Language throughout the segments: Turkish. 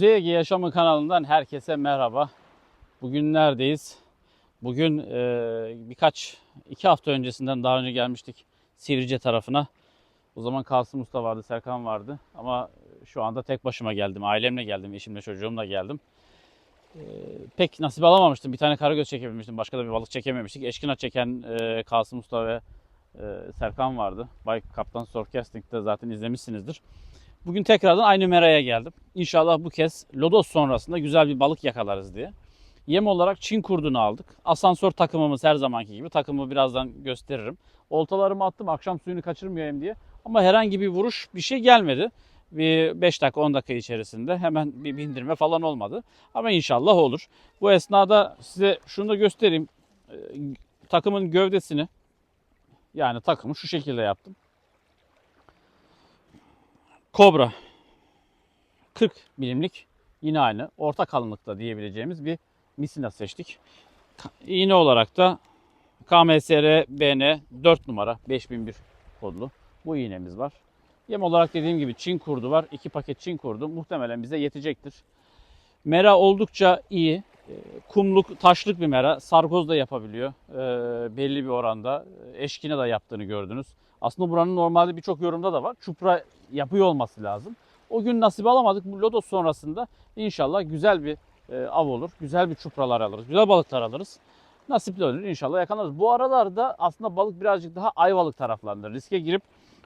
Kuzey Ege Yaşamı kanalından herkese merhaba. Bugün neredeyiz? Bugün e, birkaç, iki hafta öncesinden daha önce gelmiştik Sivrice tarafına. O zaman Kasım Usta vardı, Serkan vardı. Ama şu anda tek başıma geldim. Ailemle geldim, eşimle çocuğumla geldim. E, pek nasip alamamıştım. Bir tane karagöz çekebilmiştim. Başka da bir balık çekememiştik. Eşkina çeken e, Kasım Usta ve e, Serkan vardı. Bay Kaptan Surfcasting'de zaten izlemişsinizdir. Bugün tekrardan aynı meraya geldim. İnşallah bu kez lodos sonrasında güzel bir balık yakalarız diye. Yem olarak Çin kurdunu aldık. Asansör takımımız her zamanki gibi. Takımı birazdan gösteririm. Oltalarımı attım akşam suyunu kaçırmayayım diye. Ama herhangi bir vuruş bir şey gelmedi. Bir 5 dakika 10 dakika içerisinde hemen bir bindirme falan olmadı. Ama inşallah olur. Bu esnada size şunu da göstereyim. Ee, Takımın gövdesini yani takımı şu şekilde yaptım. Kobra 40 milimlik yine aynı orta kalınlıkta diyebileceğimiz bir misina seçtik. İğne olarak da KMSR BN 4 numara 5001 kodlu bu iğnemiz var. Yem olarak dediğim gibi Çin kurdu var. 2 paket Çin kurdu muhtemelen bize yetecektir. Mera oldukça iyi. E, Kumluk, taşlık bir mera. Sargoz da yapabiliyor. E, belli bir oranda. Eşkine de yaptığını gördünüz. Aslında buranın normalde birçok yorumda da var. Çupra yapıyor olması lazım. O gün nasip alamadık. Bu lodos sonrasında inşallah güzel bir e, av olur. Güzel bir çupralar alırız. Güzel balıklar alırız. Nasipli olur inşallah yakalarız. Bu aralarda aslında balık birazcık daha Ayvalık taraflarında. Riske girip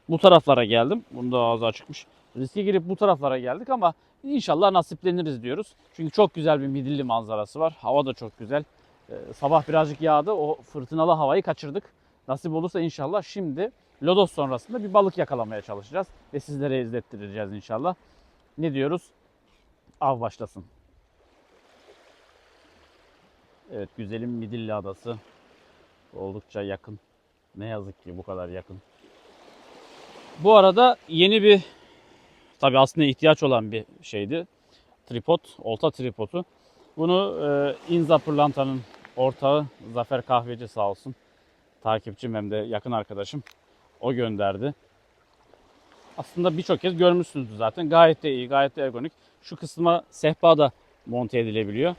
bu taraflara geldim. Bunun da ağzı açıkmış. Riske girip bu taraflara geldik ama inşallah nasipleniriz diyoruz. Çünkü çok güzel bir midilli manzarası var. Hava da çok güzel. Ee, sabah birazcık yağdı. O fırtınalı havayı kaçırdık. Nasip olursa inşallah şimdi Lodos sonrasında bir balık yakalamaya çalışacağız. Ve sizlere izlettireceğiz inşallah. Ne diyoruz? Av başlasın. Evet güzelim Midilli Adası. Oldukça yakın. Ne yazık ki bu kadar yakın. Bu arada yeni bir tabi aslında ihtiyaç olan bir şeydi. Tripod, olta tripodu. Bunu e, Inza Pırlanta'nın ortağı Zafer Kahveci sağ olsun. Takipçim hem de yakın arkadaşım. O gönderdi. Aslında birçok kez görmüşsünüzdür zaten. Gayet de iyi, gayet de ergonik. Şu kısma sehpa da monte edilebiliyor.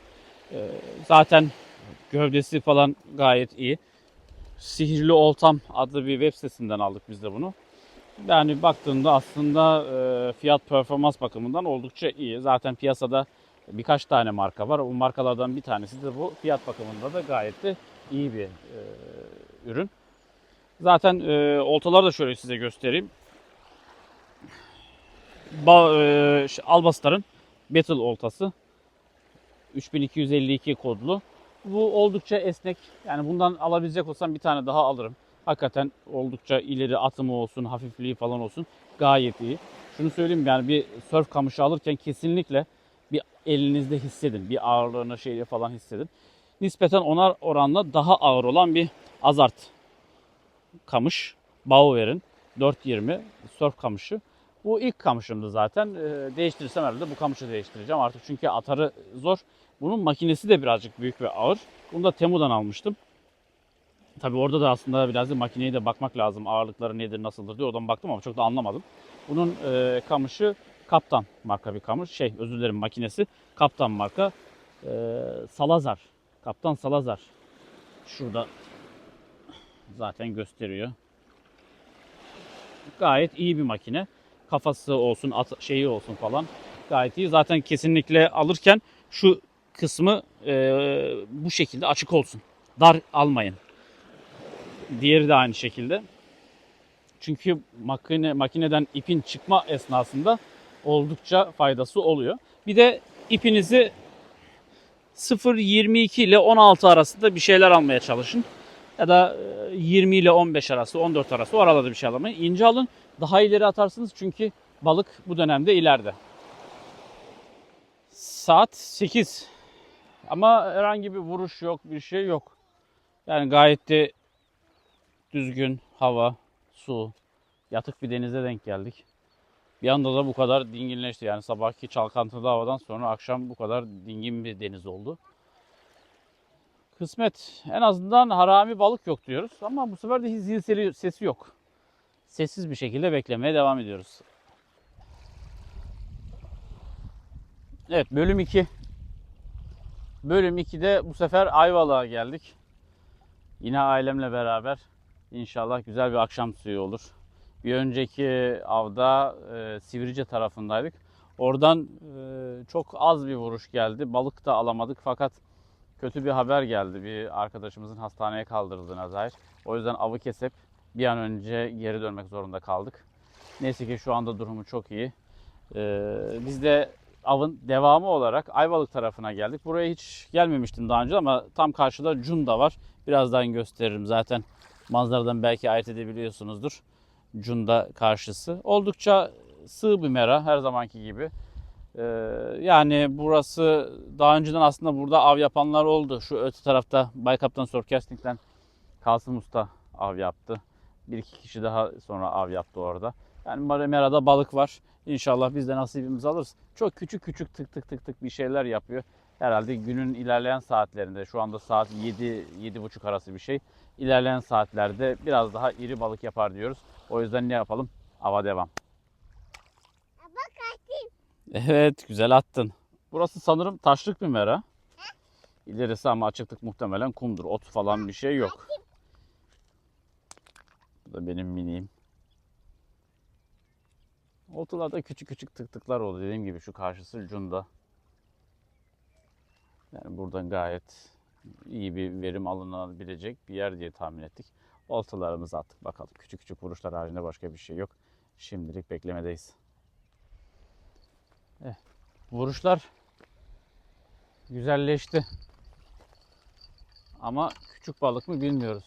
E, zaten gövdesi falan gayet iyi. Sihirli Oltam adlı bir web sitesinden aldık biz de bunu. Yani baktığında aslında e, fiyat performans bakımından oldukça iyi. Zaten piyasada birkaç tane marka var. O markalardan bir tanesi de bu. Fiyat bakımında da gayet de iyi bir e, ürün. Zaten e, oltaları da şöyle size göstereyim. Ba, e, Albastar'ın Battle oltası. 3252 kodlu. Bu oldukça esnek. Yani bundan alabilecek olsam bir tane daha alırım. Hakikaten oldukça ileri atımı olsun, hafifliği falan olsun gayet iyi. Şunu söyleyeyim yani bir surf kamışı alırken kesinlikle bir elinizde hissedin. Bir ağırlığını şeyi falan hissedin. Nispeten onar oranla daha ağır olan bir azart kamış. Bauer'in 420 surf kamışı. Bu ilk kamışımdı zaten. Ee, değiştirirsem herhalde bu kamışı değiştireceğim artık çünkü atarı zor. Bunun makinesi de birazcık büyük ve ağır. Bunu da Temu'dan almıştım. Tabii orada da aslında biraz da makineye de bakmak lazım. Ağırlıkları nedir, nasıldır diye oradan baktım ama çok da anlamadım. Bunun e, kamışı Kaptan marka bir kamış. Şey özür dilerim makinesi Kaptan marka. E, Salazar. Kaptan Salazar. Şurada zaten gösteriyor. Gayet iyi bir makine. Kafası olsun, şeyi olsun falan. Gayet iyi. Zaten kesinlikle alırken şu kısmı e, bu şekilde açık olsun. Dar almayın. Diğeri de aynı şekilde. Çünkü makine makineden ipin çıkma esnasında oldukça faydası oluyor. Bir de ipinizi 0.22 ile 16 arasında bir şeyler almaya çalışın. Ya da e, 20 ile 15 arası, 14 arası o aralarda bir şey almayın. İnce alın. Daha ileri atarsınız çünkü balık bu dönemde ileride. Saat 8. Ama herhangi bir vuruş yok, bir şey yok. Yani gayet de düzgün hava, su, yatık bir denize denk geldik. Bir anda da bu kadar dinginleşti. Yani sabahki çalkantılı havadan sonra akşam bu kadar dingin bir deniz oldu. Kısmet. En azından harami balık yok diyoruz. Ama bu sefer de hiç zil sesi yok. Sessiz bir şekilde beklemeye devam ediyoruz. Evet bölüm 2. Bölüm 2'de bu sefer Ayvalık'a geldik. Yine ailemle beraber inşallah güzel bir akşam suyu olur. Bir önceki avda e, Sivrice tarafındaydık. Oradan e, çok az bir vuruş geldi. Balık da alamadık fakat kötü bir haber geldi. Bir arkadaşımızın hastaneye kaldırıldığına dair. O yüzden avı kesip bir an önce geri dönmek zorunda kaldık. Neyse ki şu anda durumu çok iyi. Ee, biz de avın devamı olarak Ayvalık tarafına geldik. Buraya hiç gelmemiştim daha önce ama tam karşıda Cunda var. Birazdan gösteririm zaten. Manzaradan belki ayırt edebiliyorsunuzdur. Cunda karşısı. Oldukça sığ bir mera her zamanki gibi. Ee, yani burası daha önceden aslında burada av yapanlar oldu. Şu öte tarafta Baykap'tan Sorcasting'den Kasım Usta av yaptı. Bir iki kişi daha sonra av yaptı orada. Yani merada balık var. İnşallah biz de nasibimizi alırız. Çok küçük küçük tık tık tık tık bir şeyler yapıyor. Herhalde günün ilerleyen saatlerinde şu anda saat 7 7.30 arası bir şey. İlerleyen saatlerde biraz daha iri balık yapar diyoruz. O yüzden ne yapalım? Ava devam. Bak. Evet güzel attın. Burası sanırım taşlık bir mera. İlerisi ama açıklık muhtemelen kumdur. Ot falan bir şey yok. Bu da benim miniğim. Oltularda küçük küçük tık tıklar oldu. Dediğim gibi şu karşısı Cunda. Yani buradan gayet iyi bir verim alınabilecek bir yer diye tahmin ettik. Oltalarımızı attık bakalım. Küçük küçük vuruşlar haricinde başka bir şey yok. Şimdilik beklemedeyiz. Evet. Vuruşlar güzelleşti. Ama küçük balık mı bilmiyoruz.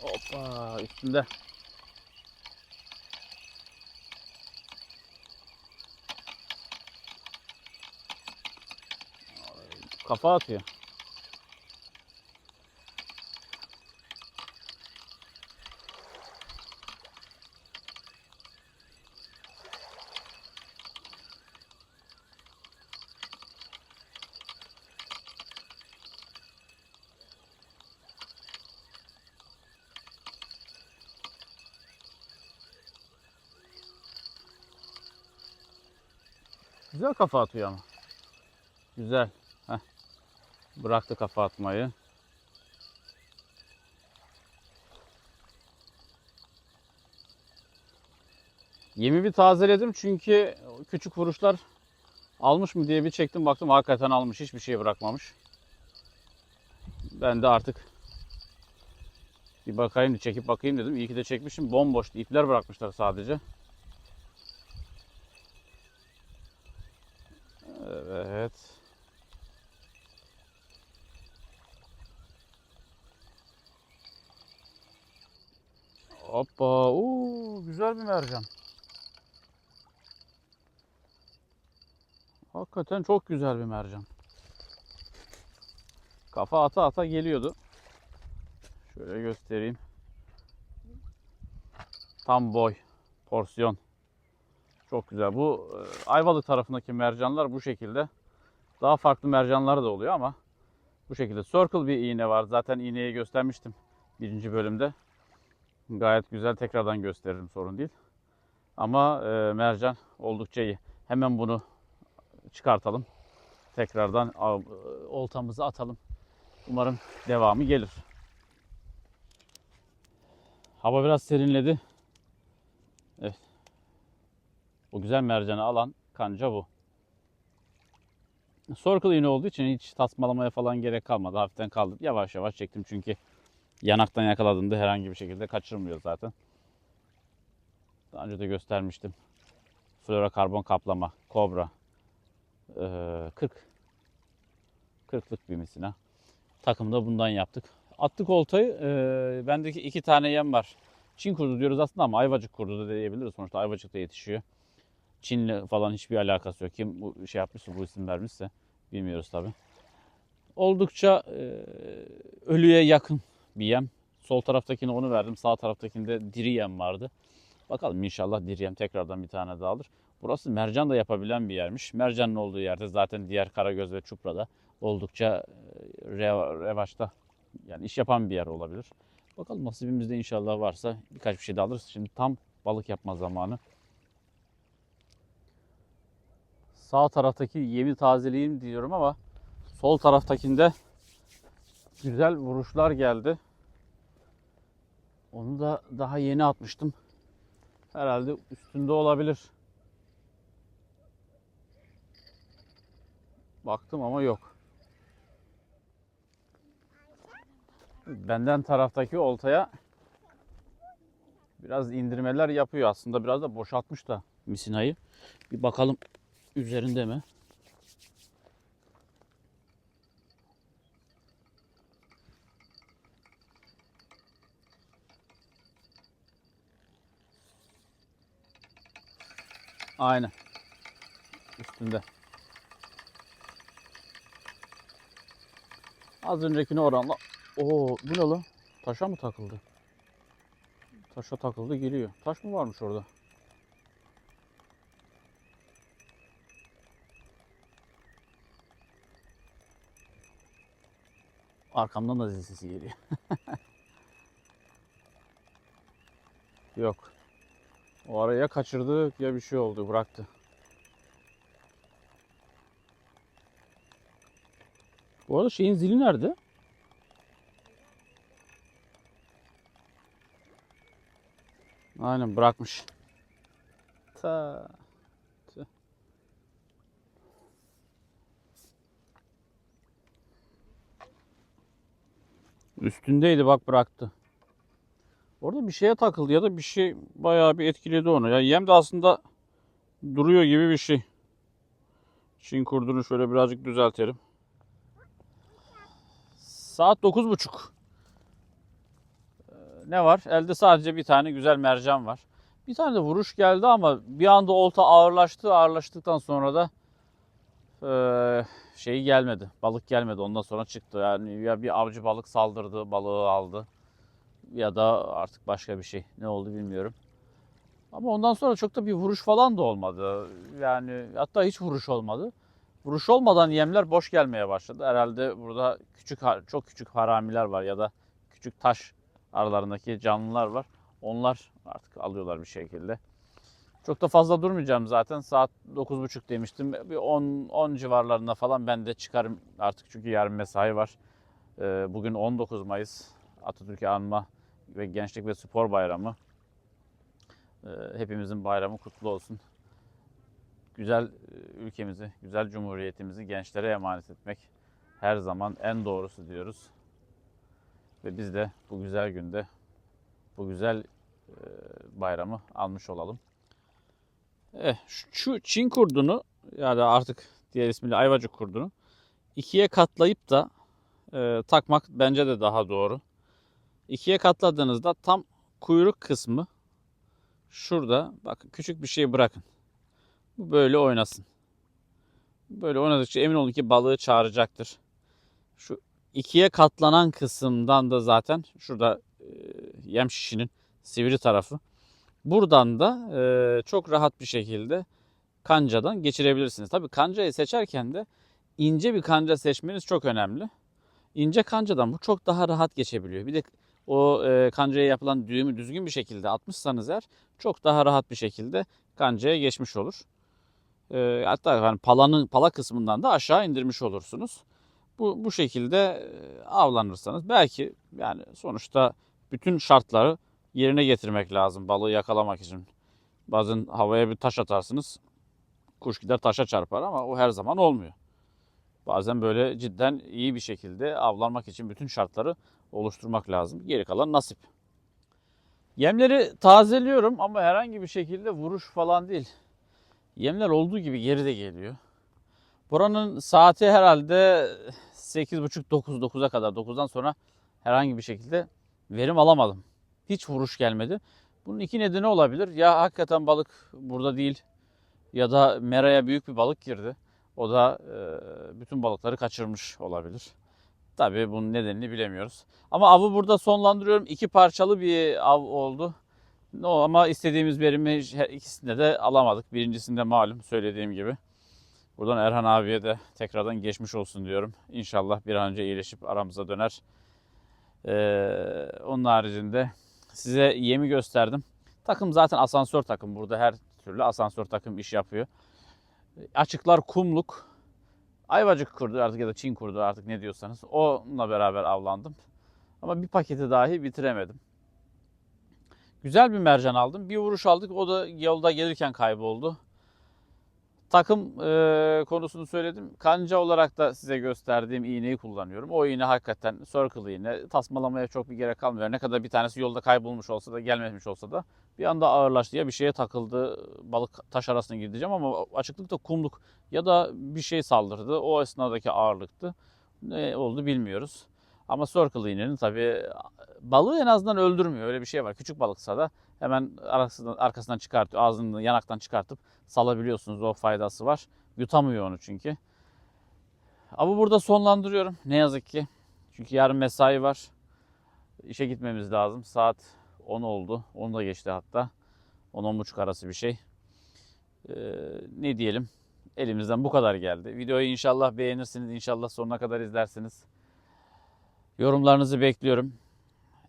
Hoppa üstünde. Kafa atıyor. Güzel kafa atıyor ama. Güzel. Bıraktı kafa atmayı. Yemi bir tazeledim çünkü küçük vuruşlar almış mı diye bir çektim baktım hakikaten almış hiçbir şey bırakmamış. Ben de artık bir bakayım çekip bakayım dedim. İyi ki de çekmişim. Bomboştu. İpler bırakmışlar sadece. Evet. Hoppa. Oo, güzel bir mercan. Hakikaten çok güzel bir mercan. Kafa ata ata geliyordu. Şöyle göstereyim. Tam boy. Porsiyon. Çok güzel. Bu e, Ayvalık tarafındaki mercanlar bu şekilde. Daha farklı mercanlar da oluyor ama bu şekilde. Circle bir iğne var. Zaten iğneyi göstermiştim birinci bölümde. Gayet güzel. Tekrardan gösteririm sorun değil. Ama e, mercan oldukça iyi. Hemen bunu çıkartalım. Tekrardan e, oltamızı atalım. Umarım devamı gelir. Hava biraz serinledi. Evet. O güzel mercanı alan kanca bu. Circle iğne olduğu için hiç tasmalamaya falan gerek kalmadı. Hafiften kaldırıp yavaş yavaş çektim çünkü yanaktan yakaladığında herhangi bir şekilde kaçırmıyor zaten. Daha önce de göstermiştim. Flora karbon kaplama, kobra. Ee, 40 40'lık bir misina. Takımda bundan yaptık. Attık oltayı. Ee, bendeki iki tane yem var. Çin kurdu diyoruz aslında ama ayvacık kurdu da diyebiliriz. Sonuçta ayvacıkta yetişiyor. Çin'le falan hiçbir alakası yok. Kim bu şey yapmışsa, bu isim vermişse bilmiyoruz tabi. Oldukça e, ölüye yakın bir yem. Sol taraftakine onu verdim. Sağ taraftakinde diri yem vardı. Bakalım inşallah diri yem tekrardan bir tane daha alır. Burası mercan da yapabilen bir yermiş. Mercanın olduğu yerde zaten diğer Karagöz ve Çupra'da oldukça e, reva- revaçta yani iş yapan bir yer olabilir. Bakalım nasibimizde inşallah varsa birkaç bir şey de alırız. Şimdi tam balık yapma zamanı. Sağ taraftaki yemi tazeleyeyim diyorum ama sol taraftakinde güzel vuruşlar geldi. Onu da daha yeni atmıştım. Herhalde üstünde olabilir. Baktım ama yok. Benden taraftaki oltaya biraz indirmeler yapıyor. Aslında biraz da boşaltmış da misinayı. Bir bakalım üzerinde mi? Aynen. Üstünde. Az öncekine oranla. Oo, bu ne lan? Taşa mı takıldı? Taşa takıldı geliyor. Taş mı varmış orada? Arkamdan da zil sesi geliyor. Yok. O araya kaçırdı ya bir şey oldu bıraktı. Bu arada şeyin zili nerede? Aynen bırakmış. Ta. tüh. Üstündeydi bak bıraktı. Orada bir şeye takıldı ya da bir şey bayağı bir etkiledi onu. Ya yem de aslında duruyor gibi bir şey. Çin kurdunu şöyle birazcık düzeltelim. Saat 9.30. Ee, Ne var? Elde sadece bir tane güzel mercan var. Bir tane de vuruş geldi ama bir anda olta ağırlaştı. Ağırlaştıktan sonra da eee şey gelmedi. Balık gelmedi. Ondan sonra çıktı. Yani ya bir avcı balık saldırdı, balığı aldı ya da artık başka bir şey. Ne oldu bilmiyorum. Ama ondan sonra çok da bir vuruş falan da olmadı. Yani hatta hiç vuruş olmadı. Vuruş olmadan yemler boş gelmeye başladı. Herhalde burada küçük çok küçük haramiler var ya da küçük taş aralarındaki canlılar var. Onlar artık alıyorlar bir şekilde. Çok da fazla durmayacağım zaten. Saat 9.30 demiştim. Bir 10 10 civarlarında falan ben de çıkarım artık çünkü yarın mesai var. Ee, Bugün 19 Mayıs Atatürk'ü anma ve Gençlik ve Spor Bayramı. Ee, Hepimizin bayramı kutlu olsun. Güzel e, ülkemizi, güzel cumhuriyetimizi gençlere emanet etmek her zaman en doğrusu diyoruz. Ve biz de bu güzel günde bu güzel e, bayramı almış olalım. Eh, şu- Çin kurdunu ya da artık diğer ismiyle Ayvacık kurdunu ikiye katlayıp da e, takmak bence de daha doğru. İkiye katladığınızda tam kuyruk kısmı şurada bakın küçük bir şey bırakın. Bu böyle oynasın. Böyle oynadıkça emin olun ki balığı çağıracaktır. Şu ikiye katlanan kısımdan da zaten şurada e, yem şişinin sivri tarafı. Buradan da e, çok rahat bir şekilde kancadan geçirebilirsiniz. Tabii kancayı seçerken de ince bir kanca seçmeniz çok önemli. İnce kancadan bu çok daha rahat geçebiliyor. Bir de o e, kancaya yapılan düğümü düzgün bir şekilde atmışsanız eğer çok daha rahat bir şekilde kancaya geçmiş olur. E, hatta yani palanın pala kısmından da aşağı indirmiş olursunuz. Bu bu şekilde e, avlanırsanız belki yani sonuçta bütün şartları yerine getirmek lazım balığı yakalamak için. Bazen havaya bir taş atarsınız. Kuş gider taşa çarpar ama o her zaman olmuyor. Bazen böyle cidden iyi bir şekilde avlanmak için bütün şartları oluşturmak lazım. Geri kalan nasip. Yemleri tazeliyorum ama herhangi bir şekilde vuruş falan değil. Yemler olduğu gibi geride geliyor. Buranın saati herhalde 8.30-9 9'a kadar. 9'dan sonra herhangi bir şekilde verim alamadım. Hiç vuruş gelmedi. Bunun iki nedeni olabilir. Ya hakikaten balık burada değil ya da meraya büyük bir balık girdi. O da bütün balıkları kaçırmış olabilir. Tabii bunun nedenini bilemiyoruz. Ama avı burada sonlandırıyorum. İki parçalı bir av oldu. No, ama istediğimiz verimi ikisinde de alamadık. Birincisinde malum söylediğim gibi. Buradan Erhan abiye de tekrardan geçmiş olsun diyorum. İnşallah bir an önce iyileşip aramıza döner. Ee, onun haricinde size yemi gösterdim. Takım zaten asansör takım. Burada her türlü asansör takım iş yapıyor. Açıklar kumluk. Ayvacık kurdu artık ya da Çin kurdu artık ne diyorsanız. Onunla beraber avlandım. Ama bir paketi dahi bitiremedim. Güzel bir mercan aldım. Bir vuruş aldık. O da yolda gelirken kayboldu. Takım e, konusunu söyledim. Kanca olarak da size gösterdiğim iğneyi kullanıyorum. O iğne hakikaten circle iğne. Tasmalamaya çok bir gerek kalmıyor. Ne kadar bir tanesi yolda kaybolmuş olsa da gelmemiş olsa da bir anda ağırlaştı ya bir şeye takıldı. Balık taş arasına girdi diyeceğim ama açıklıkta kumluk ya da bir şey saldırdı. O esnadaki ağırlıktı. Ne oldu bilmiyoruz. Ama circle iğnenin tabii balığı en azından öldürmüyor. Öyle bir şey var. Küçük balıksa da hemen arkasından, arkasından çıkartıyor. Ağzını yanaktan çıkartıp salabiliyorsunuz. O faydası var. Yutamıyor onu çünkü. Ama burada sonlandırıyorum. Ne yazık ki. Çünkü yarın mesai var. İşe gitmemiz lazım. Saat 10 oldu. 10 da geçti hatta. 10-10.30 arası bir şey. Ee, ne diyelim. Elimizden bu kadar geldi. Videoyu inşallah beğenirsiniz. İnşallah sonuna kadar izlersiniz. Yorumlarınızı bekliyorum.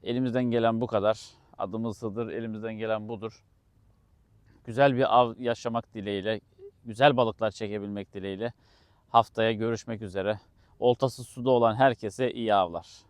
Elimizden gelen bu kadar. Adımız Hıdır, elimizden gelen budur. Güzel bir av yaşamak dileğiyle, güzel balıklar çekebilmek dileğiyle haftaya görüşmek üzere. Oltası suda olan herkese iyi avlar.